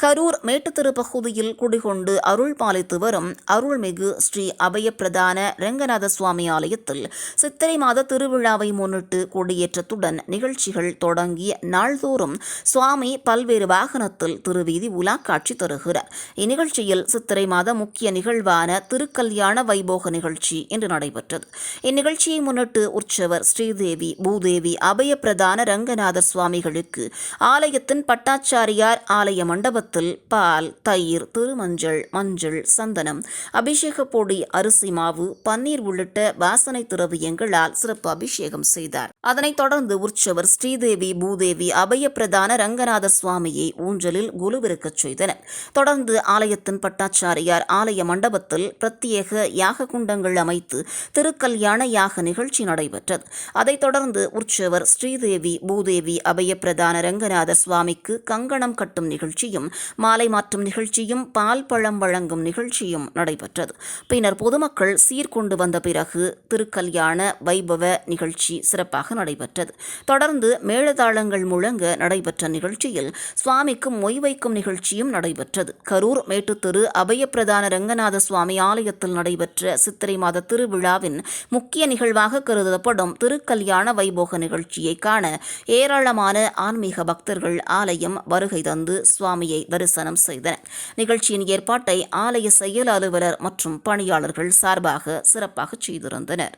கரூர் மேட்டுத்தெரு பகுதியில் குடிகொண்டு அருள் பாலித்து வரும் அருள்மிகு ஸ்ரீ அபயப்பிரதான ரங்கநாத சுவாமி ஆலயத்தில் சித்திரை மாத திருவிழாவை முன்னிட்டு கொடியேற்றத்துடன் நிகழ்ச்சிகள் தொடங்கிய நாள்தோறும் சுவாமி பல்வேறு வாகனத்தில் திருவீதி உலா காட்சி தருகிறார். இந்நிகழ்ச்சியில் சித்திரை மாத முக்கிய நிகழ்வான திருக்கல்யாண வைபோக நிகழ்ச்சி இன்று நடைபெற்றது. இந்நிகழ்ச்சியை முன்னிட்டு உற்சவர் ஸ்ரீதேவி பூதேவி அபயப்பிரதான ரங்கநாதர் சுவாமிகளுக்கு ஆலயத்தின் பட்டாச்சாரியார் ஆலய மண்டபத்தில் பால் தயிர் திருமஞ்சள் மஞ்சள் சந்தனம் அபிஷேக பொடி அரிசி மாவு பன்னீர் உள்ளிட்ட வாசனை திரவியங்களால் சிறப்பு அபிஷேகம் செய்தார். அதனைத் தொடர்ந்து உற்சவர் ஸ்ரீதேவி பூதேவி அபயப்பிரதான ரங்கநாத சுவாமியை ஊஞ்சலில் குலுவிருக்கச் செய்தனர். தொடர்ந்து ஆலயத்தின் பட்டாச்சாரியார் ஆலய மண்டபத்தில் பிரத்யேக யாக குண்டங்கள் அமைத்து திருக்கல்யாண யாக நிகழ்ச்சி நடைபெற்றது. அதைத் தொடர்ந்து உற்சவர் ஸ்ரீதேவி பூதேவி அபயப்பிரதான ரங்கநாத சுவாமிக்கு கங்கணம் கட்டும் நிகழ்ச்சியும் மாலை மாற்றும் நிகழ்ச்சியும் பால் பழம் வழங்கும் நிகழ்ச்சியும் நடைபெற்றது. பின்னர் பொதுமக்கள் சீர்கொண்டு வந்த பிறகு திருக்கல்யாண வைபவ நிகழ்ச்சி சிறப்பாக நடைபெற்றது. தொடர்ந்து மேளதாளங்கள் முழங்க நடைபெற்ற நிகழ்ச்சியில் சுவாமிக்கு மொய் வைக்கும் நிகழ்ச்சியும் நடைபெற்றது. கரூர் மேட்டுத்தெரு அபயப்பிரதான ரங்கநாத சுவாமி ஆலயத்தில் நடைபெற்ற சித்திரை மாத திருவிழாவின் முக்கிய நிகழ்வாக கருதப்படும் திருக்கல்யாண வைபோக நிகழ்ச்சியை காண ஏராளமான ஆன்மீக பக்தர்கள் ஆலயம் வருகை தந்து சுவாமியை தரிசனம் செய்தனர். நிகழ்ச்சியின் ஏற்பாட்டை ஆலய செயல் அலுவலர் மற்றும் பணியாளர்கள் சார்பாக சிறப்பாக செய்திருந்தனர்.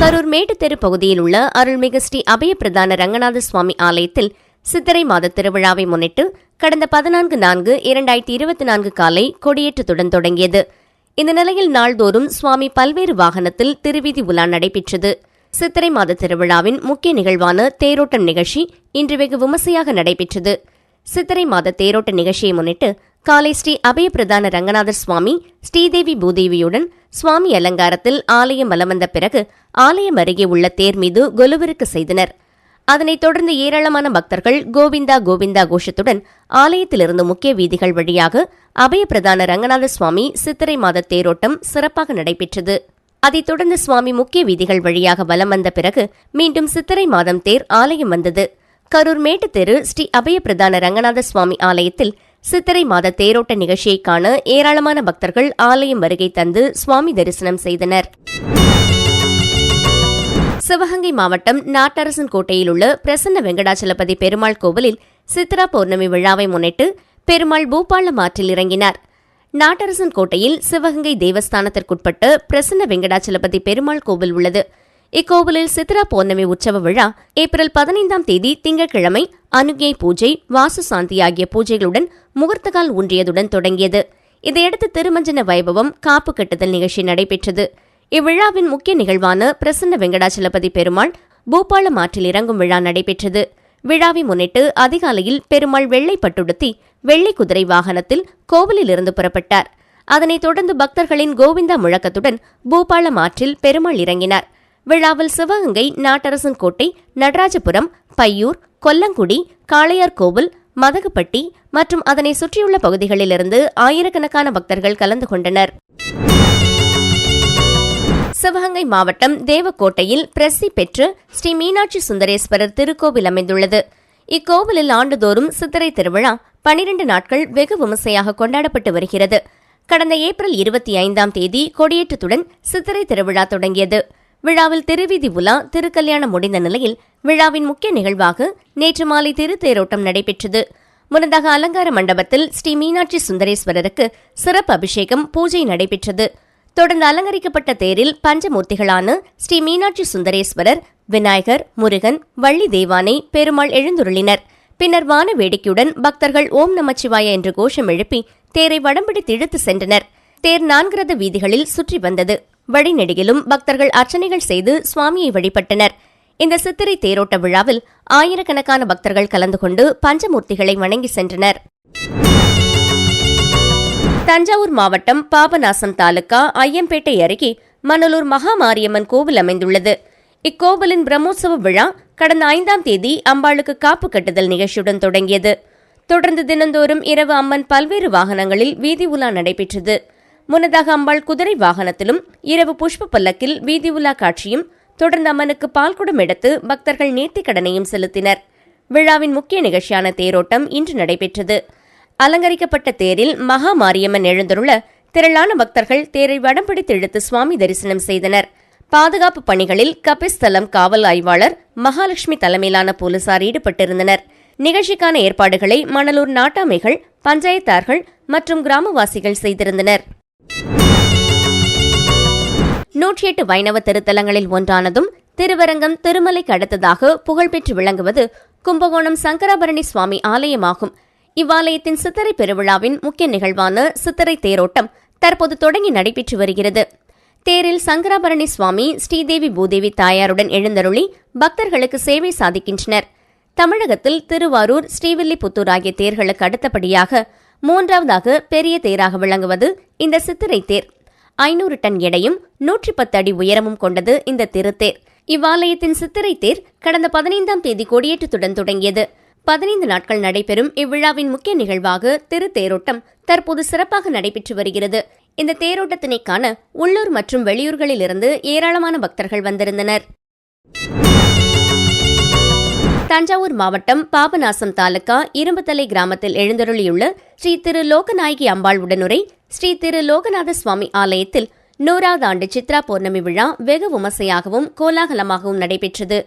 கரூர் மேட்டுத்தெரு பகுதியில் உள்ள அருள்மிகு ஸ்ரீ அபயப்பிரதான ரங்கநாத சுவாமி ஆலயத்தில் சித்திரை மாத திருவிழாவை முன்னிட்டு கடந்த பதினான்கு நான்கு இரண்டாயிரத்தி இருபத்தி நான்கு காலை கொடியேற்றத்துடன் தொடங்கியது. இந்த நிலையில் நாள்தோறும் சுவாமி பல்வேறு வாகனத்தில் திருவீதி உலா நடைபெற்றது. சித்திரை மாத திருவிழாவின் முக்கிய நிகழ்வான தேரோட்டம் நிகழ்ச்சி இன்று வெகு விமர்சையாக நடைபெற்றது. சித்திரை மாத தேரோட்ட நிகழ்ச்சியை முன்னிட்டு காலை ஸ்ரீ பிரதான ரங்கநாதர் சுவாமி ஸ்ரீதேவி பூதேவியுடன் சுவாமி அலங்காரத்தில் ஆலயம் வலம் வந்த பிறகு ஆலயம் அருகே உள்ள தேர் மீது கொலுவிற்கு செய்தனர். அதனைத் தொடர்ந்து ஏராளமான பக்தர்கள் கோவிந்தா கோவிந்தா கோஷத்துடன் ஆலயத்திலிருந்து முக்கிய வீதிகள் வழியாக அபய பிரதான ரங்கநாத சுவாமி சித்திரை மாத தேரோட்டம் சிறப்பாக நடைபெற்றது. அதைத் தொடர்ந்து சுவாமி முக்கிய வீதிகள் வழியாக வலம் வந்த பிறகு மீண்டும் சித்திரை மாதம் தேர் ஆலயம் வந்தது. கரூர் மேட்டுத்தெரு ஸ்ரீ அபயப்பிரதான ரங்கநாத சுவாமி ஆலயத்தில் சித்திரை மாத தேரோட்ட நிகழ்ச்சியை காண ஏராளமான பக்தர்கள் ஆலயம் வருகை தந்து சுவாமி தரிசனம் செய்தனர். சிவகங்கை மாவட்டம் நாட்டரசன் கோட்டையில் உள்ள பிரசன்ன வெங்கடாச்சலபதி பெருமாள் கோவிலில் சித்ரா பௌர்ணமி விழாவை முன்னிட்டு பெருமாள் பூபாலம் ஆற்றில் இறங்கினார். நாட்டரசன் கோட்டையில் சிவகங்கை தேவஸ்தானத்திற்குட்பட்டு பிரசன்ன வெங்கடாச்சலபதி பெருமாள் கோவில் உள்ளது. இக்கோவிலில் சித்ரா பௌர்ணமி உற்சவ விழா ஏப்ரல் பதினைந்தாம் தேதி திங்கட்கிழமை அனுகை பூஜை வாசு சாந்தி ஆகிய பூஜைகளுடன் முகூர்த்தகால் ஊன்றியதுடன் தொடங்கியது. இதையடுத்து திருமஞ்சன வைபவம் காப்பு கட்டுதல் நிகழ்ச்சி நடைபெற்றது. இவ்விழாவின் முக்கிய நிகழ்வான பிரசன்ன வெங்கடாச்சலபதி பெருமாள் பூபாலம் ஆற்றில் இறங்கும் விழா நடைபெற்றது. விழாவை முன்னிட்டு அதிகாலையில் பெருமாள் வெள்ளை பட்டுடுத்தி வெள்ளை குதிரை வாகனத்தில் கோவிலிலிருந்து புறப்பட்டார். அதனைத் தொடர்ந்து பக்தர்களின் கோவிந்தா முழக்கத்துடன் பூபாலம் ஆற்றில் பெருமாள் இறங்கினார். விழாவில் சிவகங்கை நாட்டரசன் கோட்டை நடராஜபுரம் பையூர் கொல்லங்குடி காளையார் கோவில் மதகுப்பட்டி மற்றும் அதனை சுற்றியுள்ள பகுதிகளிலிருந்து ஆயிரக்கணக்கான பக்தர்கள் கலந்து கொண்டனர். சிவகங்கை மாவட்டம் தேவக்கோட்டையில் பிரசி பெற்று ஸ்ரீ மீனாட்சி சுந்தரேஸ்வரர் திருக்கோவில் அமைந்துள்ளது. இக்கோவிலில் ஆண்டுதோறும் சித்திரை திருவிழா பனிரெண்டு நாட்கள் வெகு விமர்சையாக கொண்டாடப்பட்டு வருகிறது. கடந்த ஏப்ரல் இருபத்தி ஐந்தாம் தேதி கொடியேற்றத்துடன் சித்திரை திருவிழா தொடங்கியது. விழாவில் திருவீதி உலா திருக்கல்யாணம் முடிந்த நிலையில் விழாவின் முக்கிய நிகழ்வாக நேற்று மாலை திருத்தேரோட்டம் நடைபெற்றது. முன்னதாக அலங்கார மண்டபத்தில் ஸ்ரீ மீனாட்சி சுந்தரேஸ்வரருக்கு சிறப்பு அபிஷேகம் பூஜை நடைபெற்றது. தொடர்ந்து அலங்கரிக்கப்பட்ட தேரில் பஞ்சமூர்த்திகளான ஸ்ரீ மீனாட்சி சுந்தரேஸ்வரர் விநாயகர் முருகன் வள்ளி தேவானை பெருமாள் எழுந்துருளினர். பின்னர் வான வேடிக்கையுடன் பக்தர்கள் ஓம் நமச்சிவாய என்று கோஷம் எழுப்பி தேரை வடம்பிடித்து இழுத்து சென்றனர். தேர் நான்கு வீதிகளில் சுற்றி வந்தது. வழிநெடுகிலும் பக்தர்கள் அர்ச்சனைகள் செய்து சுவாமியை வழிபட்டனர். இந்த சித்திரை தேரோட்ட விழாவில் ஆயிரக்கணக்கான பக்தர்கள் கலந்து கொண்டு பஞ்சமூர்த்திகளை வணங்கி சென்றனர். தஞ்சாவூர் மாவட்டம் பாபநாசம் தாலுகா ஐயம்பேட்டை அருகே மணலூர் மகாமாரியம்மன் கோவில் அமைந்துள்ளது. இக்கோவிலின் பிரம்மோற்சவ விழா கடந்த ஐந்தாம் தேதி அம்பாளுக்கு காப்பு கட்டுதல் நிகழ்ச்சியுடன் தொடங்கியது. தொடர்ந்து தினந்தோறும் இரவு அம்மன் பல்வேறு வாகனங்களில் வீதி உலா நடைபெற்றது. முன்னதாக அம்பாள் குதிரை வாகனத்திலும் இரவு புஷ்ப பல்லக்கில் வீதி உலா காட்சியும் தொடர்ந்து அம்மனுக்கு பால்குடம் எடுத்து பக்தர்கள் நேர்த்திக் கடனையும் செலுத்தினர். விழாவின் முக்கிய நிகழ்ச்சியான தேரோட்டம் இன்று நடைபெற்றது. அலங்கரிக்கப்பட்ட தேரில் மகா மாரியம்மன் எழுந்தருள திரளான பக்தர்கள் தேரை வடம் பிடித்து இழுத்து சுவாமி தரிசனம் செய்தனர். பாதுகாப்பு பணிகளில் கபிஸ்தலம் காவல் ஆய்வாளர் மகாலட்சுமி தலைமையிலான போலீசார் ஈடுபட்டிருந்தனர். நிகழ்ச்சிக்கான ஏற்பாடுகளை மணலூர் நாட்டாமைகள் பஞ்சாயத்தார்கள் மற்றும் கிராமவாசிகள் செய்திருந்தனர். நூற்றி எட்டு வைணவ திருத்தலங்களில் ஒன்றானதும் திருவரங்கம் திருமலைக்கு அடுத்ததாக புகழ்பெற்று விளங்குவது கும்பகோணம் சங்கராபரணி சுவாமி ஆலயமாகும். இவ்வாலயத்தின் சித்திரை பெருவிழாவின் முக்கிய நிகழ்வான சித்திரை தேரோட்டம் தற்போது தொடங்கி நடைபெற்று வருகிறது. தேரில் சங்கராபரணி சுவாமி ஸ்ரீதேவி பூதேவி தாயாருடன் எழுந்தருளி பக்தர்களுக்கு சேவை சாதிக்கின்றனர். தமிழகத்தில் திருவாரூர் ஸ்ரீவில்லிபுத்தூர் ஆகிய தேர்களுக்கு அடுத்தபடியாக மூன்றாவதாக பெரிய தேராக விளங்குவது இந்த சித்திரை தேர். ஐநூறு டன் எடையும் நூற்றி பத்து அடி உயரமும் கொண்டது இந்த திருத்தேர். இவ்வாலயத்தின் சித்திரை தேர் கடந்த பதினைந்தாம் தேதி கொடியேற்றத்துடன் தொடங்கியது. பதினைந்து நாட்கள் நடைபெறும் இவ்விழாவின் முக்கிய நிகழ்வாக திருத்தேரோட்டம் தற்போது சிறப்பாக நடைபெற்று வருகிறது. இந்த தேரோட்டத்தினை காண உள்ளூர் மற்றும் வெளியூர்களிலிருந்து ஏராளமான பக்தர்கள் வந்திருந்தனர். தஞ்சாவூர் மாவட்டம் பாபநாசம் தாலுகா இரும்புத்தலை கிராமத்தில் எழுந்தருளியுள்ள ஸ்ரீ திரு லோகநாயகி அம்பாள் உடனுரை ஸ்ரீ திரு லோகநாத சுவாமி ஆலயத்தில் நூறாவது ஆண்டு சித்ரா பௌர்ணமி விழா வெகு விமர்சையாகவும் கோலாகலமாகவும் நடைபெற்றது.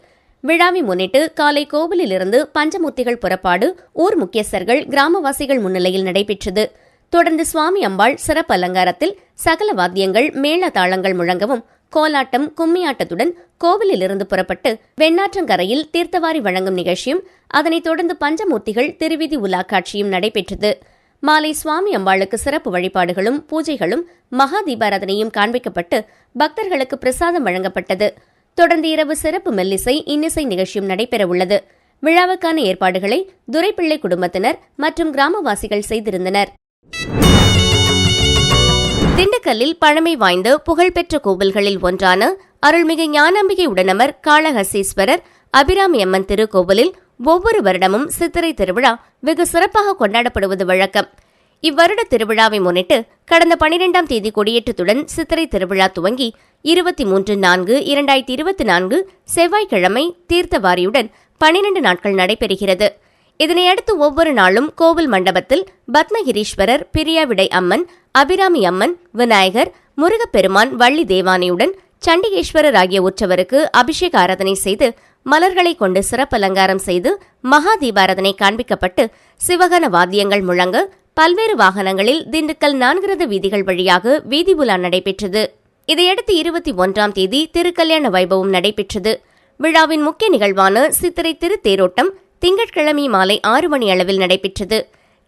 விழாவை முன்னிட்டு காலை கோவிலிலிருந்து பஞ்சமூர்த்திகள் புறப்பாடு ஊர் முக்கியஸ்தர்கள் கிராமவாசிகள் முன்னிலையில் நடைபெற்றது. தொடர்ந்து சுவாமி அம்பாள் சிறப்பு அலங்காரத்தில் சகல வாத்தியங்கள் மேள தாளங்கள் முழங்கவும் கோலாட்டம் கும்மியாட்டத்துடன் கோவிலிலிருந்து புறப்பட்டு வெண்ணாற்றங்கரையில் தீர்த்தவாரி வழங்கும் நிகழ்ச்சியும் அதனைத் தொடர்ந்து பஞ்சமூர்த்திகள் திருவிதி உலா காட்சியும் நடைபெற்றது. மாலை சுவாமி அம்பாளுக்கு சிறப்பு வழிபாடுகளும் பூஜைகளும் மகா தீபாராதனையும் காண்பிக்கப்பட்டு பக்தர்களுக்கு பிரசாதம் வழங்கப்பட்டது. தொடர்ந்து இரவு சிறப்பு மெல்லிசை இன்னிசை நிகழ்ச்சியும் நடைபெறவுள்ளது. விழாவுக்கான ஏற்பாடுகளை துரைப்பிள்ளை குடும்பத்தினர் மற்றும் கிராமவாசிகள் செய்திருந்தனர். திண்டுக்கல்லில் பழமை வாய்ந்த புகழ்பெற்ற கோவில்களில் ஒன்றான அருள்மிகு ஞானாம்பிகை உடனமர் காளஹசீஸ்வரர் அபிராமி அம்மன் திருக்கோவிலில் ஒவ்வொரு வருடமும் சித்திரை திருவிழா வெகு சிறப்பாக கொண்டாடப்படுவது வழக்கம். இவ்வருட திருவிழாவை முன்னிட்டு கடந்த பனிரெண்டாம் தேதி கொடியேற்றத்துடன் சித்திரை திருவிழா துவங்கி இருபத்தி மூன்று நான்கு இரண்டாயிரத்தி இருபத்தி நான்கு செவ்வாய்க்கிழமை தீர்த்தவாரியுடன் பனிரெண்டு நாட்கள் நடைபெறுகிறது. இதனையடுத்து ஒவ்வொரு நாளும் கோவில் மண்டபத்தில் பத்மகிரீஸ்வரர் பிரியாவிடை அம்மன் அபிராமி அம்மன் விநாயகர் முருகப்பெருமான் வள்ளி தேவானையுடன் சண்டிகேஸ்வரர் ஆகிய உற்சவருக்கு அபிஷேக ஆராதனை செய்து மலர்களை கொண்டு சிறப்பு அலங்காரம் செய்து மகா தீபாராதனை காண்பிக்கப்பட்டு சிவகன வாத்தியங்கள் முழங்க பல்வேறு வாகனங்களில் திண்டுக்கல் நான்கிறது வீதிகள் வழியாக வீதி உலா நடைபெற்றது. இதையடுத்து இருபத்தி ஒன்றாம் தேதி திருக்கல்யாண வைபவம் நடைபெற்றது. விழாவின் முக்கிய நிகழ்வான சித்திரை திருத்தேரோட்டம் திங்கட்கிழமை மாலை ஆறு மணி அளவில் நடைபெற்றது.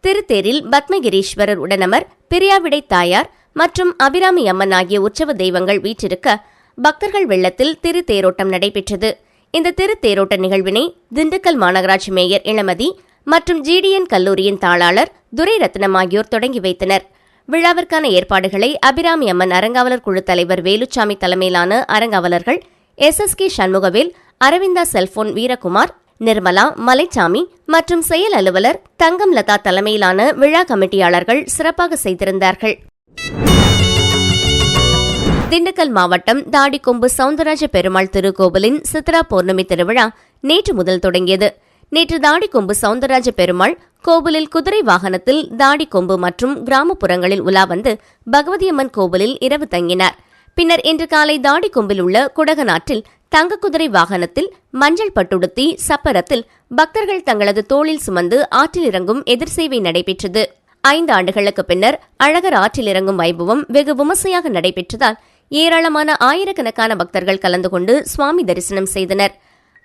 திருத்தேரில் பத்மகிரீஸ்வரர் உடனமர் பிரியாவிடை தாயார் மற்றும் அபிராமி அம்மன் ஆகிய உற்சவ தெய்வங்கள் வீற்றிருக்க பக்தர்கள் வெள்ளத்தில் திருத்தேரோட்டம் நடைபெற்றது. இந்த திருத்தேரோட்ட நிகழ்வினை திண்டுக்கல் மாநகராட்சி மேயர் இளமதி மற்றும் ஜிடிஎன் கல்லூரியின் தாளாளர் துரை ரத்னம் ஆகியோர் தொடங்கி வைத்தனர். விழாவிற்கான ஏற்பாடுகளை அபிராமி அம்மன் அறங்காவலர் குழு தலைவர் வேலுச்சாமி தலைமையிலான அரங்காவலர்கள் S S K Shanmugavel Aravinda cellphone Veerakumar Nirmala Malaichamy மற்றும் செயல் அலுவலர் தங்கம் லதா தலைமையிலான விழா கமிட்டியாளர்கள் சிறப்பாக செய்திருந்தார்கள். திண்டுக்கல் மாவட்டம் தாடிக்கொம்பு சவுந்தரராஜ பெருமாள் திருக்கோவிலின் சித்ரா பௌர்ணமி திருவிழா நேற்று முதல் தொடங்கியது. நேற்று தாடிக்கொம்பு சவுந்தரராஜ பெருமாள் கோவிலில் குதிரை வாகனத்தில் தாடிக்கொம்பு மற்றும் கிராமப்புறங்களில் உலா வந்து பகவதியம்மன் கோவிலில் இரவு தங்கினார். பின்னர் இன்று காலை தாடிக்கொம்பில் உள்ள குடகநாற்றில் தங்க குதிரை வாகனத்தில் மஞ்சள் பட்டுடுத்தி சப்பரத்தில் பக்தர்கள் தங்களது தோளில் சுமந்து ஆற்றில் இறங்கும் எதிர்சேவை நடைபெற்றது. ஐந்து ஆண்டுகளுக்கு பின்னர் அழகர் ஆற்றில் இறங்கும் வைபவம் வெகு விமர்சையாக நடைபெற்றதால் ஏராளமான ஆயிரக்கணக்கான பக்தர்கள் கலந்து கொண்டு சுவாமி தரிசனம் செய்தனர்.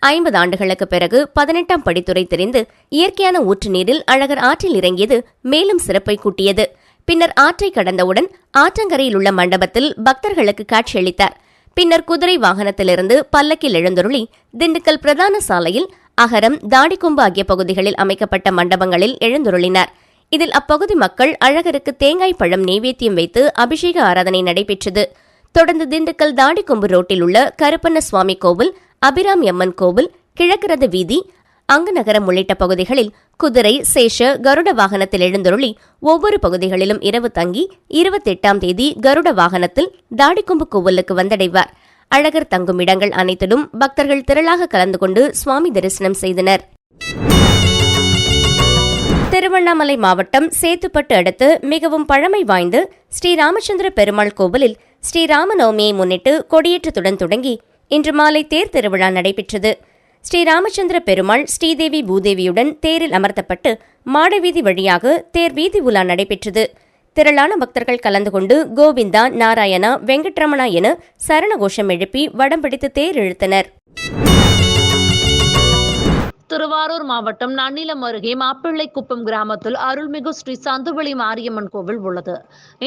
ஐம்பது ஆண்டுகளுக்கு பிறகு பதினெட்டாம் படித்துறை தெரிந்து இயற்கையான ஊற்று நீரில் அழகர் ஆற்றில் இறங்கியது மேலும் சிறப்பை கூட்டியது. பின்னர் ஆற்றை கடந்தவுடன் ஆற்றங்கரையில் உள்ள மண்டபத்தில் பக்தர்களுக்கு காட்சியளித்தார். பின்னர் குதிரை வாகனத்திலிருந்து பல்லக்கில் எழுந்தருளி திண்டுக்கல் பிரதான சாலையில் அகரம் தாடிக்கொம்பு ஆகிய பகுதிகளில் அமைக்கப்பட்ட மண்டபங்களில் எழுந்துருளினார். இதில் அப்பகுதி மக்கள் அழகருக்கு தேங்காய் பழம் நெய்வேத்தியம் வைத்து அபிஷேக ஆராதனை நடைபெற்றது. தொடர்ந்து திண்டுக்கல் தாடிக்கொம்பு ரோட்டில் உள்ள கருப்பண்ண சுவாமி கோவில் அபிராமி அம்மன் கோவில் கிழக்கரது வீதி அங்குநகரம் உள்ளிட்ட பகுதிகளில் குதிரை சேஷ கருட வாகனத்தில் எழுந்தருளி ஒவ்வொரு பகுதிகளிலும் இரவு தங்கி இருபத்தெட்டாம் தேதி கருட வாகனத்தில் தாடிக்கொம்பு கோவிலுக்கு வந்தடைவார். அழகர் தங்கும் இடங்கள் அனைத்திலும் பக்தர்கள் திரளாக கலந்து கொண்டு சுவாமி தரிசனம் செய்தனர். திருவண்ணாமலை மாவட்டம் சேத்துப்பட்டு அடுத்து மிகவும் பழமை வாய்ந்த ஸ்ரீ ராமச்சந்திர பெருமாள் கோவிலில் ஸ்ரீராம நவமியை முன்னிட்டு கொடியேற்றத்துடன் தொடங்கி இன்று மாலை தேர் திருவிழா நடைபெற்றது. ஸ்ரீ ராமச்சந்திர பெருமாள் ஸ்ரீதேவி பூதேவியுடன் தேரில் அமர்த்தப்பட்டு மாடவீதி வழியாக தேர் வீதி உலா நடைபெற்றது. திரளான பக்தர்கள் கலந்து கொண்டு கோவிந்தா நாராயணா வெங்கட்ரமணா என சரண கோஷம் எழுப்பி வடம் பிடித்து தேர் இழுத்தனர். திருவாரூர் மாவட்டம் நன்னிலம் அருகே மாப்பிள்ளைக்குப்பம் கிராமத்தில் அருள்மிகு ஸ்ரீ சந்துவெளி மாரியம்மன் கோவில் உள்ளது.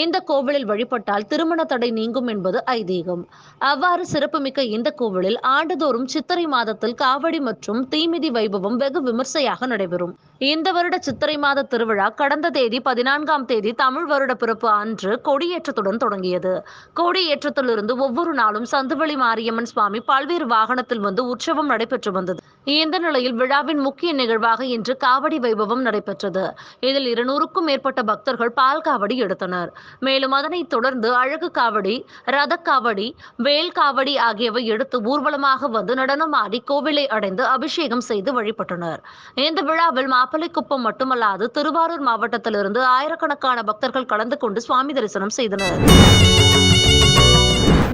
இந்த கோவிலில் வழிபட்டால் திருமண தடை நீங்கும் என்பது ஐதீகம். அவ்வாறு சிறப்புமிக்க இந்த கோவிலில் ஆண்டுதோறும் சித்திரை மாதத்தில் காவடி மற்றும் தீமிதி வைபவம் வெகு விமர்சையாக நடைபெறும். இந்த வருட சித்திரை மாத திருவிழா கடந்த தேதி பதினான்காம் தேதி தமிழ் வருட பிறப்பு அன்று கொடியேற்றத்துடன் தொடங்கியது. கொடியேற்றத்திலிருந்து ஒவ்வொரு நாளும் சந்துவெளி மாரியம்மன் சுவாமி பல்வேறு வாகனத்தில் வந்து உற்சவம் நடைபெற்று வந்தது. இந்த நிலையில் விழாவின் முக்கிய நிகழ்வாக இன்று காவடி வைபவம் நடைபெற்றது. இதில் இருநூறுக்கும் மேற்பட்ட பக்தர்கள் பால் காவடி எடுத்தனர். மேலும் அதனைத் தொடர்ந்து அழகு காவடி ரத காவடி வேல் காவடி ஆகியவை எடுத்து ஊர்வலமாக வந்து நடனமாடி கோவிலை அடைந்து அபிஷேகம் செய்து வழிபட்டனர். இந்த விழாவில் மாப்பிள்ளைக்குப்பம் மட்டுமல்லாது திருவாரூர் மாவட்டத்திலிருந்து ஆயிரக்கணக்கான பக்தர்கள் கலந்து கொண்டு சுவாமி தரிசனம் செய்தனர்.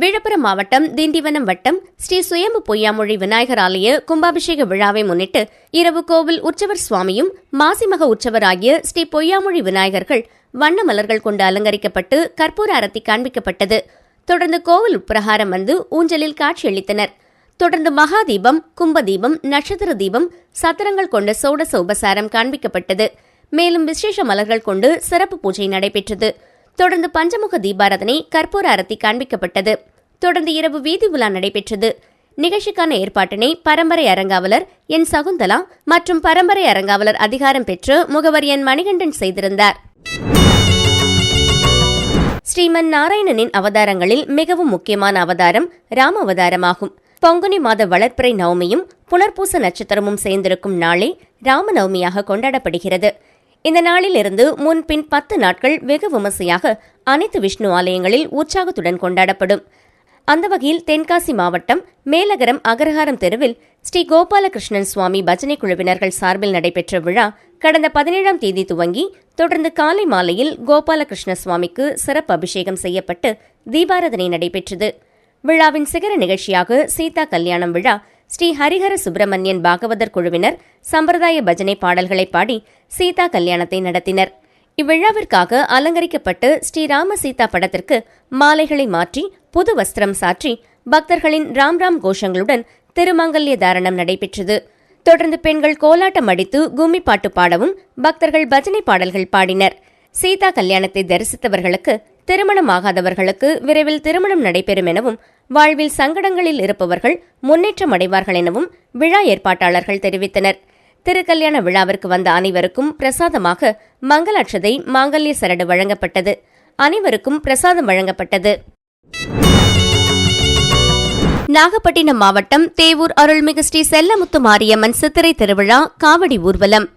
விழுப்புரம் மாவட்டம் திண்டிவனம் வட்டம் ஸ்ரீ சுயம்பு பொய்யாமொழி விநாயகர் ஆலய கும்பாபிஷேக விழாவை முன்னிட்டு இரவு கோவில் உற்சவர் சுவாமியும் மாசிமக உற்சவர் ஆகிய ஸ்ரீ பொய்யாமொழி விநாயகர்கள் வண்ண மலர்கள் கொண்டு அலங்கரிக்கப்பட்டு கற்பூர அரத்தி காண்பிக்கப்பட்டது. தொடர்ந்து கோவில் உட்பிரகாரம் வந்து ஊஞ்சலில் காட்சியளித்தனர். தொடர்ந்து மகாதீபம் கும்பதீபம் நட்சத்திர தீபம் சத்திரங்கள் கொண்ட சோடச உபசாரம் காண்பிக்கப்பட்டது. மேலும் விசேஷ மலர்கள் கொண்டு சிறப்பு பூஜை நடைபெற்றது. தொடர்ந்து பஞ்சமுக தீபாரதனை கற்பூர அரத்தி காண்பிக்கப்பட்டது. தொடர்ந்து இரவு வீதி உலா நடைபெற்றது. நிகழ்ச்சிக்கான ஏற்பாட்டினை பரம்பரை அரங்காவலர் என் சகுந்தலா மற்றும் பரம்பரை அரங்காவலர் அதிகாரம் பெற்று முகவர் என் மணிகண்டன் செய்திருந்தார். ஸ்ரீமன் நாராயணனின் அவதாரங்களில் மிகவும் முக்கியமான அவதாரம் ராம அவதாரமாகும். பங்குனி மாத வளர்ப்பிறை நவமியும் புனர்பூச நட்சத்திரமும் சேர்ந்திருக்கும் நாளே ராமநவமியாக கொண்டாடப்படுகிறது. இந்த நாளிலிருந்து முன்பின் பத்து நாட்கள் வெகு விமர்சையாக அனைத்து விஷ்ணு ஆலயங்களில் உற்சாகத்துடன் கொண்டாடப்படும். அந்த வகையில் தென்காசி மாவட்டம் மேலகரம் அகரஹாரம் தெருவில் ஸ்ரீ கோபாலகிருஷ்ணன் சுவாமி பஜனை குழுவினர்கள் சார்பில் நடைபெற்ற விழா கடந்த பதினேழாம் தேதி துவங்கி தொடர்ந்து காலை மாலையில் கோபாலகிருஷ்ண சுவாமிக்கு சிறப்பு அபிஷேகம் செய்யப்பட்டு தீபாராதனை நடைபெற்றது. விழாவின் சிகர நிகழ்ச்சியாக சீதா கல்யாணம் விழா ஸ்ரீ ஹரிஹர சுப்பிரமணியன் பாகவதர் குழுவினர் சம்பிரதாய பஜனை பாடல்களை பாடி சீதா கல்யாணத்தை நடத்தினர். இவ்விழாவிற்காக அலங்கரிக்கப்பட்டு ஸ்ரீராம சீதா படத்திற்கு மாலைகளை மாற்றி புது வஸ்திரம் சாற்றி பக்தர்களின் ராம் ராம் கோஷங்களுடன் திருமங்கல்ய தாரணம் நடைபெற்றது. தொடர்ந்து பெண்கள் கோலாட்டம் அடித்து கும்மி பாட்டு பாடவும் பக்தர்கள் பஜனை பாடல்கள் பாடினர். சீதா கல்யாணத்தை தரிசித்தவர்களுக்கு திருமணமாகாதவர்களுக்கு விரைவில் திருமணம் நடைபெறும் எனவும் வாழ்வில் சங்கடங்களில் இருப்பவர்கள் முன்னேற்றம் அடைவார்கள் எனவும் விழா ஏற்பாட்டாளர்கள் தெரிவித்தனர். திருக்கல்யாண விழாவிற்கு வந்த அனைவருக்கும் பிரசாதமாக மங்களாட்சதை மாங்கல்ய சரடு வழங்கப்பட்டது. அனைவருக்கும் பிரசாதம் வழங்கப்பட்டது. நாகப்பட்டினம் மாவட்டம் தேவூர் அருள்மிகு ஸ்ரீ செல்லமுத்து மாரியம்மன் சித்திரை திருவிழா காவடி ஊர்வலம்.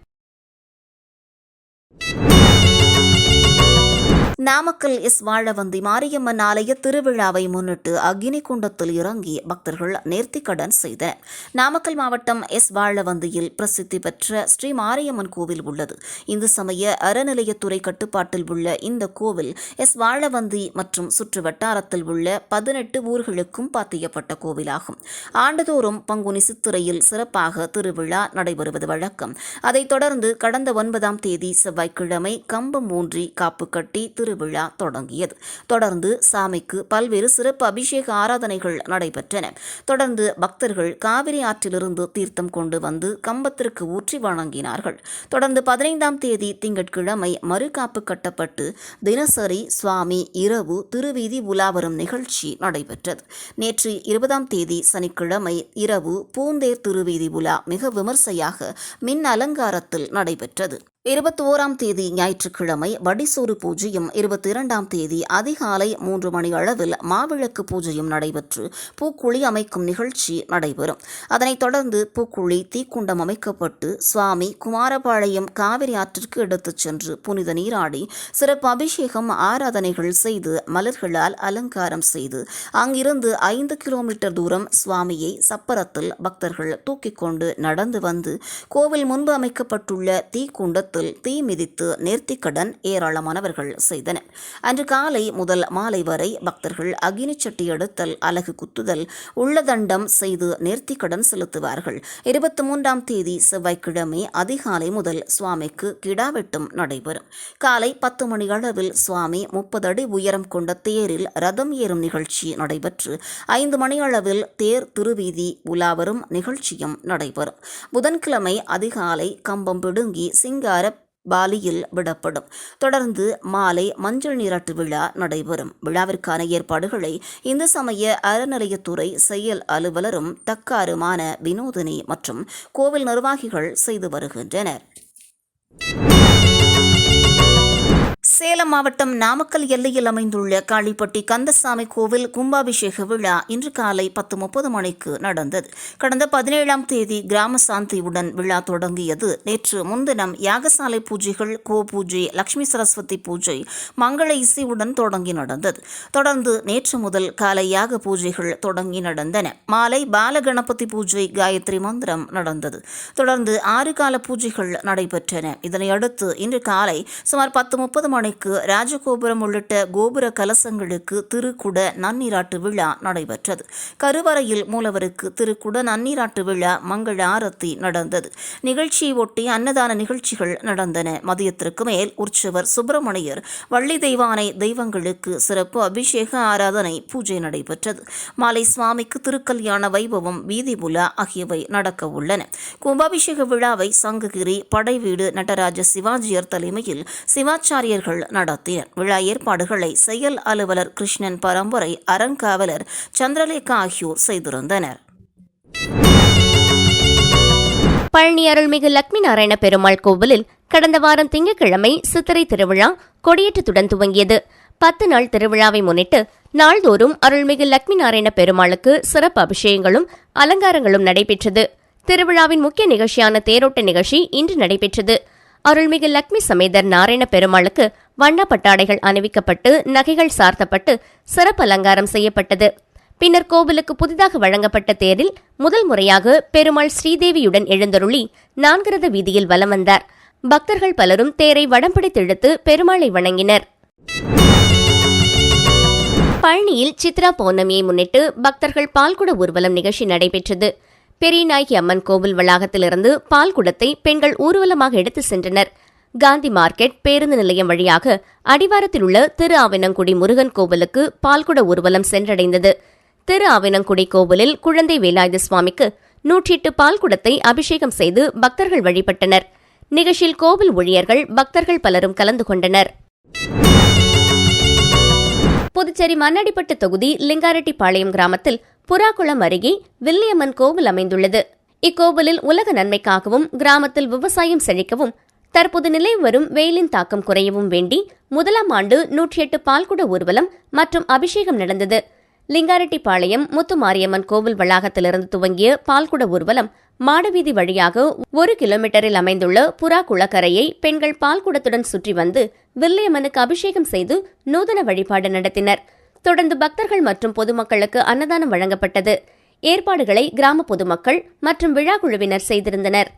நாமக்கல் எஸ் வாழவந்தி மாரியம்மன் ஆலய திருவிழாவை முன்னிட்டு அக்னி குண்டத்தில் இறங்கி பக்தர்கள் நேர்த்திக்கடன் செய்தனர். நாமக்கல் மாவட்டம் எஸ் வாழவந்தியில் பிரசித்தி பெற்ற ஸ்ரீ மாரியம்மன் கோவில் உள்ளது. இந்து சமய அறநிலையத்துறை கட்டுப்பாட்டில் உள்ள இந்த கோவில் எஸ் வாழவந்தி மற்றும் சுற்று வட்டாரத்தில் உள்ள பதினெட்டு ஊர்களுக்கும் பாத்தியப்பட்ட கோவிலாகும். ஆண்டுதோறும் பங்குனி சித்திரையில் சிறப்பாக திருவிழா நடைபெறுவது வழக்கம். அதைத் தொடர்ந்து கடந்த ஒன்பதாம் தேதி செவ்வாய்க்கிழமை கம்பம் ஊன்றி காப்பு கட்டி விழா தொடங்கியது. தொடர்ந்து சாமிக்கு பல்வேறு சிறப்பு அபிஷேக ஆராதனைகள் நடைபெற்றன. தொடர்ந்து பக்தர்கள் காவிரி ஆற்றிலிருந்து தீர்த்தம் கொண்டு வந்து கம்பத்திற்கு ஊற்றி வணங்கினார்கள். தொடர்ந்து பதினைந்தாம் தேதி திங்கட்கிழமை மறுகாப்பு கட்டப்பட்டு தினசரி சுவாமி இரவு திருவீதி உலாவரும் நிகழ்ச்சி நடைபெற்றது. நேற்று இருபதாம் தேதி சனிக்கிழமை இரவு பூந்தேர் திருவீதி உலா மிக விமர்சையாக மின் அலங்காரத்தில் நடைபெற்றது. இருபத்தி ஓராம் தேதி ஞாயிற்றுக்கிழமை வடிசூறு பூஜையும் இருபத்தி இரண்டாம் தேதி அதிகாலை மூன்று மணி அளவில் மாவிளக்கு பூஜையும் நடைபெற்று பூக்குழி அமைக்கும் நிகழ்ச்சி நடைபெறும். அதனைத் தொடர்ந்து பூக்குழி தீக்குண்டம் அமைக்கப்பட்டு சுவாமி குமாரபாளையம் காவிரி ஆற்றிற்கு எடுத்துச் சென்று புனித நீராடி சிறப்பு அபிஷேகம் ஆராதனைகள் செய்து மலர்களால் அலங்காரம் செய்து அங்கிருந்து ஐந்து கிலோமீட்டர் தூரம் சுவாமியை சப்பரத்தில் பக்தர்கள் தூக்கிக் கொண்டு நடந்து வந்து கோவில் முன்பு அமைக்கப்பட்டுள்ள தீக்குண்டத்தில் ஆலயத்தில் தீ மிதித்து நேர்த்திக்கடன் ஏராளமானவர்கள் செய்தனர். அன்று காலை முதல் மாலை வரை பக்தர்கள் அக்னி சட்டி எடுத்தல் அலகு குத்துதல் உள்ளதண்டம் செய்து நேர்த்திக்கடன் செலுத்துவார்கள். இருபத்தி மூன்றாம் தேதி செவ்வாய்க்கிழமை அதிகாலை முதல் சுவாமிக்கு கிடாவெட்டும் நடைபெறும். காலை பத்து மணி அளவில் சுவாமி முப்பது அடி உயரம் கொண்ட தேரில் ரதம் ஏறும் நிகழ்ச்சி நடைபெற்று ஐந்து மணி அளவில் தேர் திருவீதி உலாவரும் நிகழ்ச்சியும் நடைபெறும். புதன்கிழமை அதிகாலை கம்பம் பிடுங்கி சிங்கார பாலியில் விடப்படும். தொடர்ந்து மாலை மஞ்சள் நீராட்டு விழா நடைபெறும். விழாவிற்கான ஏற்பாடுகளை இந்து சமய அறநிலையத்துறை செயல் அலுவலரும் தக்காருமான வினோதினி மற்றும் கோவில் நிர்வாகிகள் செய்து வருகின்றனர். சேலம் மாவட்டம் நாமக்கல் எல்லையில் அமைந்துள்ள காளிப்பட்டி கந்தசாமி கோவில் கும்பாபிஷேக விழா இன்று காலை பத்து முப்பது மணிக்கு நடந்தது. கடந்த பதினேழாம் தேதி கிராம சாந்தியுடன் விழா தொடங்கியது. நேற்று முன்தினம் யாகசாலை பூஜைகள் கோ பூஜை லட்சுமி சரஸ்வதி பூஜை மங்கள இசையுடன் தொடங்கி நடந்தது. தொடர்ந்து நேற்று முதல் காலை யாக பூஜைகள் தொடங்கி நடந்தன. மாலை பாலகணபதி பூஜை காயத்ரி மந்திரம் நடந்தது. தொடர்ந்து ஆறு கால பூஜைகள் நடைபெற்றன. இதனையடுத்து இன்று காலை சுமார் பத்து முப்பது அரண்மனைக்கு ராஜகோபுரம் உள்ளிட்ட கோபுர கலசங்களுக்கு திருக்குட நன்னீராட்டு விழா நடைபெற்றது. கருவறையில் மூலவருக்கு திருக்குட நன்னீராட்டு விழா மங்கள ஆரத்தி நடந்தது. நிகழ்ச்சியை ஒட்டி அன்னதான நிகழ்ச்சிகள் நடந்தன. மதியத்திற்கு மேல் உற்சவர் சுப்பிரமணியர் வள்ளி தெய்வானை தெய்வங்களுக்கு சிறப்பு அபிஷேக ஆராதனை பூஜை நடைபெற்றது. மாலை சுவாமிக்கு திருக்கல்யாண வைபவம் வீதி உலா ஆகியவை நடக்க உள்ளன. கும்பாபிஷேக விழாவை சங்ககிரி படைவீடு நடராஜ சிவாஜியர் தலைமையில் சிவாச்சாரியர்கள் நடத்தினர். விழா ஏற்பாடுகளை செயல் அலுவலர் கிருஷ்ணன் பரம்பரை அறங்காவலர் சந்திரலேகா ஆகியோர் செய்திருந்தனர். பழனி அருள்மிகு லக்ஷ்மி நாராயண பெருமாள் கோவிலில் கடந்த வாரம் திங்கட்கிழமை சித்திரை திருவிழா கொடியேற்றத்துடன் துவங்கியது. பத்து நாள் திருவிழாவை முன்னிட்டு நாள்தோறும் அருள்மிகு லக்ஷ்மி நாராயண பெருமாளுக்கு சிறப்பு அபிஷேகங்களும் அலங்காரங்களும் நடைபெற்றது. திருவிழாவின் முக்கிய நிகழ்ச்சியான தேரோட்ட நிகழ்ச்சி இன்று நடைபெற்றது. அருள்மிகு லக்ஷ்மி சமேதர் நாராயண பெருமாளுக்கு வண்ண பட்டாடைகள் அணிவிக்கப்பட்டு நகைகள் சார்த்தப்பட்டு சிறப்பு அலங்காரம் செய்யப்பட்டது. பின்னர் கோவிலுக்கு புதிதாக வழங்கப்பட்ட தேரில் முதல் முறையாக பெருமாள் ஸ்ரீதேவியுடன் எழுந்தருளி நான்கிரத வீதியில் வலம் வந்தார். பக்தர்கள் பலரும் தேரை வடம் பிடித்திழுத்து பெருமாளை வணங்கினர். பழனியில் சித்ரா பௌர்ணமியை முன்னிட்டு பக்தர்கள் பால்குட ஊர்வலம் நிகழ்ச்சி நடைபெற்றது. பெரியநாயகி அம்மன் கோவில் வளாகத்திலிருந்து பால்குடத்தை பெண்கள் ஊர்வலமாக எடுத்து சென்றனர். காந்தி மார்க்கெட் பேருந்து நிலையம் வழியாக அடிவாரத்தில் உள்ள திரு ஆவினங்குடி முருகன் கோவிலுக்கு பால்குட ஊர்வலம் சென்றடைந்தது. திரு ஆவினங்குடி கோவிலில் குழந்தை வேலாயுத சுவாமிக்கு நூற்றி எட்டு பால்குடத்தை அபிஷேகம் செய்து பக்தர்கள் வழிபட்டனர். நிகழ்ச்சியில் கோவில் ஊழியர்கள் பக்தர்கள் பலரும் கலந்து கொண்டனர். புதுச்சேரி மண்ணடிப்பட்டு தொகுதி லிங்காரெட்டிப்பாளையம் கிராமத்தில் புறாக்குளம் அருகே வில்லியம்மன் கோவில் அமைந்துள்ளது. இக்கோவிலில் உலக நன்மைக்காகவும் கிராமத்தில் விவசாயம் செழிக்கவும் தற்போது நிலை வரும் வெயிலின் தாக்கம் குறையவும் வேண்டி முதலாம் ஆண்டு நூற்றி எட்டு பால்குட ஊர்வலம் மற்றும் அபிஷேகம் நடந்தது. லிங்காரெட்டிப்பாளையம் முத்துமாரியம்மன் கோவில் வளாகத்திலிருந்து துவங்கிய பால்குட ஊர்வலம் மாடவீதி வழியாக ஒரு கிலோமீட்டரில் அமைந்துள்ள புறா குளக்கரையை பெண்கள் பால்குடத்துடன் சுற்றி வந்து வில்லியம்மனுக்கு அபிஷேகம் செய்து நூதன வழிபாடு நடத்தினர். தொடர்ந்து பக்தர்கள் மற்றும் பொதுமக்களுக்கு அன்னதானம் வழங்கப்பட்டது. ஏற்பாடுகளை கிராம பொதுமக்கள் மற்றும் விழா குழுவினர் செய்திருந்தனர்.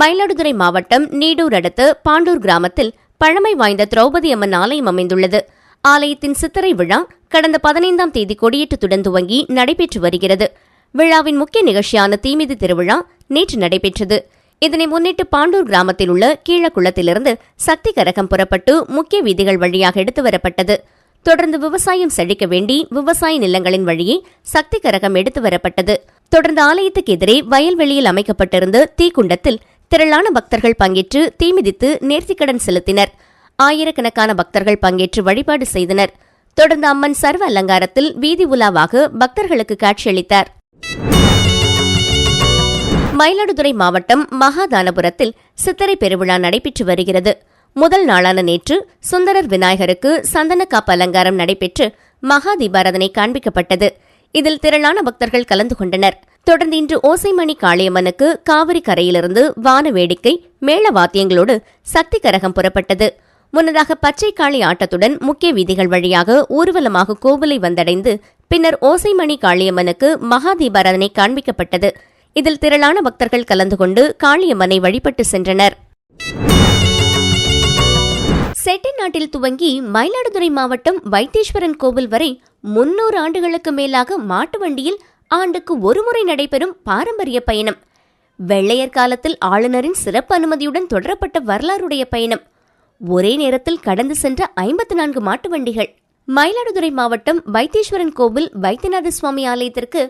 மயிலாடுதுறை மாவட்டம் நீடூர் அடுத்த பாண்டூர் கிராமத்தில் பழமை வாய்ந்த திரௌபதி அம்மன் ஆலயம் அமைந்துள்ளது. ஆலயத்தின் சித்திரை விழா கடந்த பதினைந்தாம் தேதி கொடியேற்றத்துடன் துவங்கி நடைபெற்று வருகிறது. விழாவின் முக்கிய நிகழ்ச்சியான தீமிதி திருவிழா நேற்று நடைபெற்றது. இதனை முன்னிட்டு பாண்டூர் கிராமத்தில் உள்ள கீழக்குளத்திலிருந்து சக்தி கரகம் புறப்பட்டு முக்கிய வீதிகள் வழியாக எடுத்து வரப்பட்டது. தொடர்ந்து விவசாயம் செழிக்க வேண்டி விவசாய நிலங்களின் வழியே சக்தி கரகம் எடுத்து வரப்பட்டது. தொடர்ந்து ஆலயத்துக்கு எதிரே வயல்வெளியில் அமைக்கப்பட்டிருந்த தீக்குண்டத்தில் திரளான பக்தர்கள் பங்கேற்று தீமிதித்து நேர்த்திக்கடன் செலுத்தினர். ஆயிரக்கணக்கான பக்தர்கள் பங்கேற்று வழிபாடு செய்தனர். தொடர்ந்து அம்மன் சர்வ அலங்காரத்தில் வீதி உலாவாக பக்தர்களுக்கு காட்சியளித்தார். மயிலாடுதுறை மாவட்டம் மகாதானபுரத்தில் சித்திரை பெருவிழா நடைபெற்று வருகிறது. முதல் நாளான நேற்று சுந்தரர் விநாயகருக்கு சந்தனக்காப்பு அலங்காரம் நடைபெற்று மகா தீபாராதனை காண்பிக்கப்பட்டது. இதில் திரளான பக்தர்கள் கலந்து கொண்டனர். தொடர்ந்து இன்று ஓசைமணி காளியம்மனுக்கு காவிரி கரையிலிருந்து வான வேடிக்கை மேள வாத்தியங்களோடு சக்தி கரகம் புறப்பட்டது. முன்னதாக பச்சை காளி ஆட்டத்துடன் முக்கிய வீதிகள் வழியாக ஊர்வலமாக கோவிலை வந்தடைந்து பின்னர் ஓசைமணி காளியம்மனுக்கு மகா தீபாராதனை காண்பிக்கப்பட்டது. இதில் திரளான பக்தர்கள் கலந்து கொண்டு காளியம்மனை வழிபட்டு சென்றனர். செட்டிநாட்டில் துவங்கி மயிலாடுதுறை மாவட்டம் வைத்தீஸ்வரன் கோவில் வரை முன்னூறு ஆண்டுகளுக்கு மேலாக மாட்டு வண்டியில் ஆண்டுக்கு ஒருமுறை நடைபெறும் பாரம்பரிய பயணம். வெள்ளையர் காலத்தில் ஆளுநரின் சிறப்பு அனுமதியுடன் தொடரப்பட்ட வரலாறுடைய பயணம். ஒரே நேரத்தில் கடந்து சென்ற ஐம்பத்து நான்கு மாட்டு வண்டிகள். மயிலாடுதுறை மாவட்டம் வைத்தீஸ்வரன் கோவில் வைத்தியநாத சுவாமி ஆலயத்திற்கு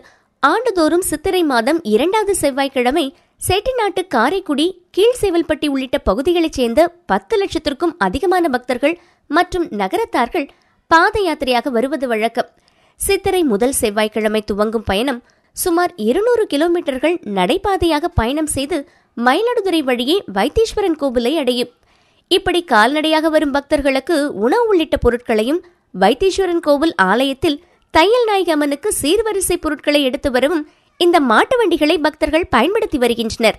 ஆண்டுதோறும் சித்திரை மாதம் இரண்டாவது செவ்வாய்க்கிழமை செட்டிநாட்டு காரைக்குடி கீழ்சேவல்பட்டி உள்ளிட்ட பகுதிகளைச் சேர்ந்த பத்து லட்சத்திற்கும் அதிகமான பக்தர்கள் மற்றும் நகரத்தார்கள் பாத யாத்திரையாக வருவது வழக்கம். சித்திரை முதல் செவ்வாய்க்கிழமை துவங்கும் பயணம் சுமார் இருநூறு கிலோமீட்டர்கள் நடைபாதையாக பயணம் செய்து மயிலாடுதுறை வழியே வைத்தீஸ்வரன் கோவிலை அடையும். இப்படி கால்நடையாக வரும் பக்தர்களுக்கு உணவு உள்ளிட்ட பொருட்களையும் வைத்தீஸ்வரன் கோவில் ஆலயத்தில் தையல் நாயகி அம்மனுக்கு சீர்வரிசை பொருட்களை எடுத்து வரவும் இந்த மாட்டு வண்டிகளை பக்தர்கள் பயன்படுத்தி வருகின்றனர்.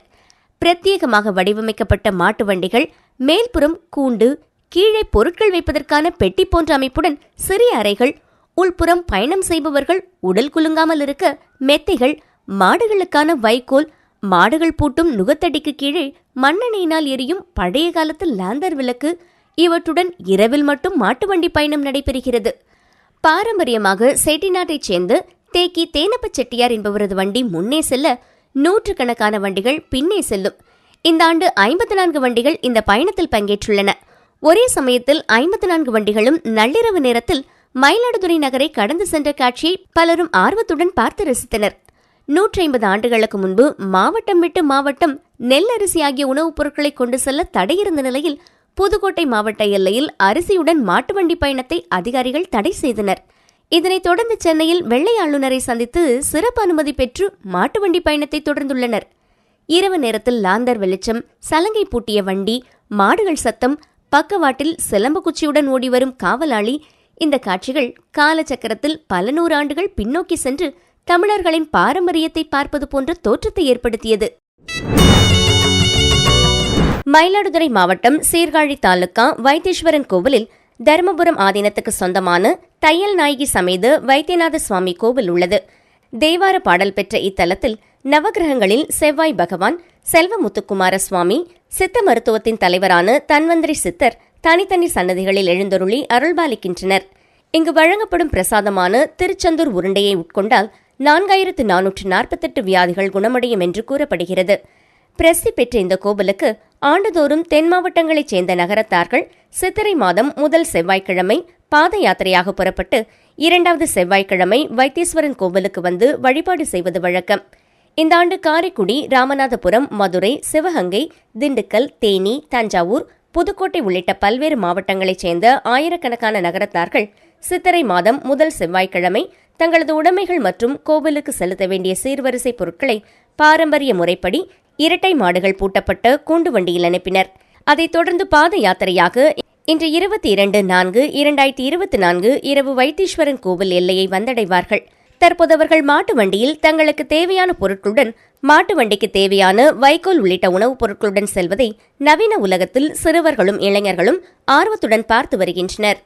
பிரத்யேகமாக வடிவமைக்கப்பட்ட மாட்டு வண்டிகள் மேல்புறம் கூண்டு கீழே பொருட்கள் வைப்பதற்கான பெட்டி போன்ற அமைப்புடன் சிறிய அறைகள் உள்புறம் பயணம் செய்பவர்கள் உடல் குலுங்காமல் இருக்க மெத்தைகள் மாடுகளுக்கான வைக்கோல் மாடுகள் பூட்டும் நுகத்தடிக்கு கீழே மண்ணெண்ணெயினால் எரியும் பழைய காலத்து லாந்தர் விளக்கு இவற்றுடன் இரவில் மட்டும் மாட்டு வண்டி பயணம் நடைபெறுகிறது. பாரம்பரியமாக செட்டிநாட்டைச் சேர்ந்த தேக்கி தேனப்ப செட்டியார் என்பவரது வண்டி முன்னே செல்ல நூற்றுக்கணக்கான வண்டிகள் பின்னே செல்லும். இந்த ஆண்டு ஐம்பத்தி நான்கு வண்டிகள் இந்த பயணத்தில் பங்கேற்றுள்ளன. ஒரே சமயத்தில் ஐம்பத்தி நான்கு வண்டிகளும் நள்ளிரவு நேரத்தில் மயிலாடுதுறை நகரை கடந்து சென்ற காட்சியை பலரும் ஆர்வத்துடன் பார்த்து ரசித்தனர். நூற்றி ஐம்பது ஆண்டுகளுக்கு முன்பு மாவட்டம் விட்டு மாவட்டம் நெல் அரிசி ஆகிய உணவுப் பொருட்களை கொண்டு செல்ல தடையிருந்த நிலையில் புதுக்கோட்டை மாவட்ட எல்லையில் அரிசியுடன் மாட்டு வண்டி பயணத்தை அதிகாரிகள் தடை செய்தனர். இதனைத் தொடர்ந்து சென்னையில் வெள்ளை ஆளுநரை சந்தித்து சிறப்பு அனுமதி பெற்று மாட்டு வண்டி பயணத்தை தொடர்ந்துள்ளனர். இரவு நேரத்தில் லாந்தர் வெளிச்சம் சலங்கை பூட்டிய வண்டி மாடுகள் சத்தம் பக்கவாட்டில் சிலம்பு குச்சியுடன் ஓடிவரும் காவலாளி. இந்த காட்சிகள் காலச்சக்கரத்தில் பல நூறு ஆண்டுகள் பின்னோக்கி சென்று தமிழர்களின் பாரம்பரியத்தை பார்ப்பது போன்ற தோற்றத்தை ஏற்படுத்தியது. மயிலாடுதுறை மாவட்டம் சீர்காழி தாலுகா வைத்தீஸ்வரன் கோவிலில் தருமபுரம் ஆதீனத்துக்கு சொந்தமான தையல் நாயகி சமேத வைத்தியநாத சுவாமி கோவில் உள்ளது. தேவார பாடல் பெற்ற இத்தலத்தில் நவகிரகங்களில் செவ்வாய் பகவான் செல்வமுத்துக்குமார சுவாமி சித்த மருத்துவத்தின் தலைவரான தன்வந்திரி சித்தர் தனித்தனி சன்னதிகளில் எழுந்தருளி அருள்பாலிக்கின்றனர். இங்கு வழங்கப்படும் பிரசாதமான திருச்செந்தூர் உருண்டையை உட்கொண்டால் நான்காயிரத்து நானூற்று நாற்பத்தெட்டு வியாதிகள் குணமடையும் என்று கூறப்படுகிறது. பிரசித்தி பெற்ற இந்த கோவிலுக்கு ஆண்டுதோறும் தென் மாவட்டங்களைச் சேர்ந்த நகரத்தார்கள் சித்திரை மாதம் முதல் செவ்வாய்க்கிழமை பாத யாத்திரையாக புறப்பட்டு இரண்டாவது செவ்வாய்க்கிழமை வைத்தீஸ்வரன் கோவிலுக்கு வந்து வழிபாடு செய்வது வழக்கம். இந்த ஆண்டு காரைக்குடி ராமநாதபுரம் மதுரை சிவகங்கை திண்டுக்கல் தேனி தஞ்சாவூர் புதுக்கோட்டை உள்ளிட்ட பல்வேறு மாவட்டங்களைச் சேர்ந்த ஆயிரக்கணக்கான நகரத்தார்கள் சித்திரை மாதம் முதல் செவ்வாய்க்கிழமை தங்களது உடைமைகள் மற்றும் கோவிலுக்கு செலுத்த வேண்டிய சீர்வரிசை பொருட்களை பாரம்பரிய முறைப்படி இரட்டை மாடுகள் பூட்டப்பட்ட கூண்டு வண்டியில் அனுப்பினர். அதைத் தொடர்ந்து பாத யாத்திரையாக இன்று இருபத்தி இரண்டு நான்கு இரண்டாயிரத்தி இருபத்தி நான்கு இரவு வைத்தீஸ்வரன் கோவில் எல்லையை வந்தடைவார்கள். தற்போது அவர்கள் மாட்டு வண்டியில் தங்களுக்கு தேவையான பொருட்களுடன் மாட்டு வண்டிக்கு தேவையான வைக்கோல் உள்ளிட்ட உணவுப் பொருட்களுடன் செல்வதை நவீன உலகத்தில் சிறுவர்களும் இளைஞர்களும் ஆர்வத்துடன் பார்த்து வருகின்றனர்.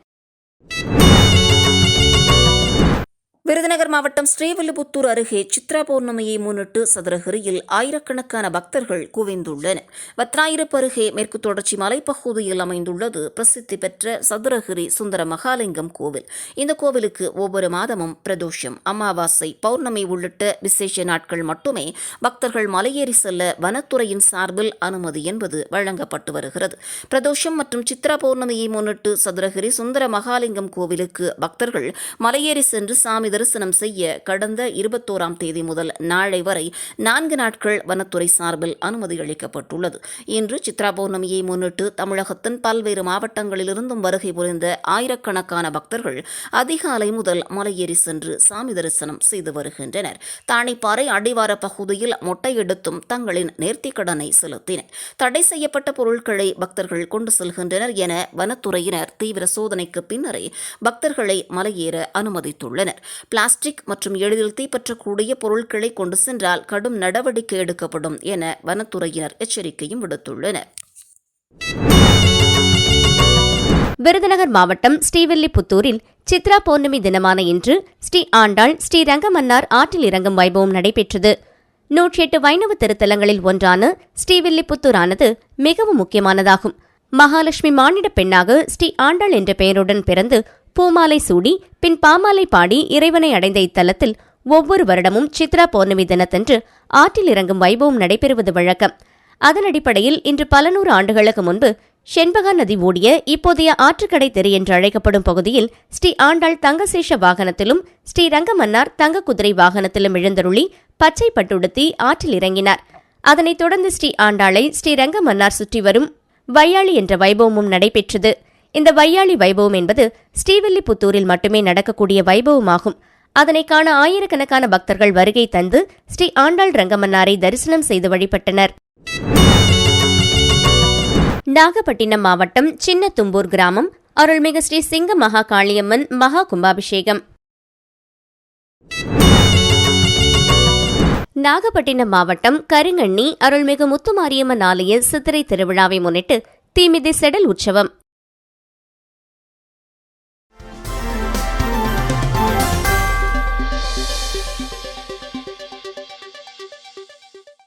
விருதுநகர் மாவட்டம் ஸ்ரீவில்லிபுத்தூர் அருகே சித்ரா பௌர்ணமியை முன்னிட்டு சதுரகிரியில் ஆயிரக்கணக்கான பக்தர்கள் குவிந்துள்ளனர். வத்ராயிருப்பு அருகே மேற்கு தொடர்ச்சி மலைப்பகுதியில் அமைந்துள்ளது பிரசித்தி பெற்ற சதுரகிரி சுந்தர மகாலிங்கம் கோவில். இந்த கோவிலுக்கு ஒவ்வொரு மாதமும் பிரதோஷம் அமாவாசை பௌர்ணமி உள்ளிட்ட விசேஷ நாட்கள் மட்டுமே பக்தர்கள் மலையேறி செல்ல வனத்துறையின் சார்பில் அனுமதி என்பது வழங்கப்பட்டு வருகிறது. பிரதோஷம் மற்றும் சித்ரா பௌர்ணமியை முன்னிட்டு சதுரகிரி சுந்தர மகாலிங்கம் கோவிலுக்கு பக்தர்கள் மலையேறி சென்று சாமி தரிசனம் செய்ய கடந்த இருபத்தோராம் தேதி முதல் நாளை வரை நான்கு நாட்கள் வனத்துறை சார்பில் அனுமதி அளிக்கப்பட்டுள்ளது. இன்று சித்ரா பௌர்ணமியை முன்னிட்டு தமிழகத்தின் பல்வேறு மாவட்டங்களிலிருந்தும் வருகை புரிந்த ஆயிரக்கணக்கான பக்தர்கள் அதிகாலை முதல் மலையேறி சென்று சாமி தரிசனம் செய்து வருகின்றனர். தாணிப்பாறை அடிவார பகுதியில் மொட்டையெடுத்தும் தங்களின் நேர்த்திக்கடனை செலுத்தினர். தடை செய்யப்பட்ட பொருட்களை பக்தர்கள் கொண்டு செல்கின்றனர் என வனத்துறையினர் தீவிர சோதனைக்கு பின்னரே பக்தர்களை மலையேற அனுமதித்துள்ளனர். பிளாஸ்டிக் மற்றும் எளிதில் தீப்பற்றக்கூடிய பொருட்களை கொண்டு சென்றால் கடும் நடவடிக்கை எடுக்கப்படும் என வனத்துறையினர் எச்சரிக்கையும் விடுத்துள்ளனர். விருதுநகர் மாவட்டம் ஸ்ரீவில்லிபுத்தூரில் சித்ரா பௌர்ணமி தினமான இன்று ஸ்ரீ ஆண்டாள் ஸ்ரீ ரங்கமன்னார் ஆற்றில் இறங்கும் வைபவம் நடைபெற்றது. நூற்றி எட்டு வைணவ திருத்தலங்களில் ஒன்றான ஸ்ரீவில்லிபுத்தூரானது மிகவும் முக்கியமானதாகும். மகாலட்சுமி மானிட பெண்ணாக ஸ்ரீ ஆண்டாள் என்ற பெயருடன் பிறந்து பூமாலை சூடி பின் பாமாலை பாடி இறைவனை அடைந்த இத்தலத்தில் ஒவ்வொரு வருடமும் சித்ரா பௌர்ணமி தினத்தன்று ஆற்றில் இறங்கும் வைபவம் நடைபெறுவது வழக்கம். அதன் அடிப்படையில் இன்று பல நூறு ஆண்டுகளுக்கு முன்பு செண்பகா நதி ஓடிய இப்போதைய ஆற்றுக்கடை தெரு என்று அழைக்கப்படும் பகுதியில் ஸ்ரீ ஆண்டாள் தங்கசேஷ வாகனத்திலும் ஸ்ரீ ரங்கமன்னார் தங்க குதிரை வாகனத்திலும் எழுந்தருளி பச்சை பட்டுடுத்தி ஆற்றில் இறங்கினார். அதனைத் தொடர்ந்து ஸ்ரீ ஆண்டாளை ஸ்ரீ ரங்கமன்னார் சுற்றி வரும் வையாளி என்ற வைபவமும் நடைபெற்றது. இந்த வையாளி வைபவம் என்பது ஸ்ரீவில்லிபுத்தூரில் மட்டுமே நடக்கக்கூடிய வைபவமாகும். அதனை காண ஆயிரக்கணக்கான பக்தர்கள் வருகை தந்து ஸ்ரீ ஆண்டாள் ரங்கமன்னாரை தரிசனம் செய்து வழிபட்டனர். நாகப்பட்டினம் மாவட்டம் சின்னத்தும்பூர் கிராமம் அருள்மிகு ஸ்ரீ சிங்க மகா காளியம்மன் மகா கும்பாபிஷேகம். நாகப்பட்டினம் மாவட்டம் கருங்கண்ணி அருள்மிகு முத்துமாரியம்மன் ஆலய சித்திரை திருவிழாவை முன்னிட்டு தீமிதி செடல் உற்சவம்.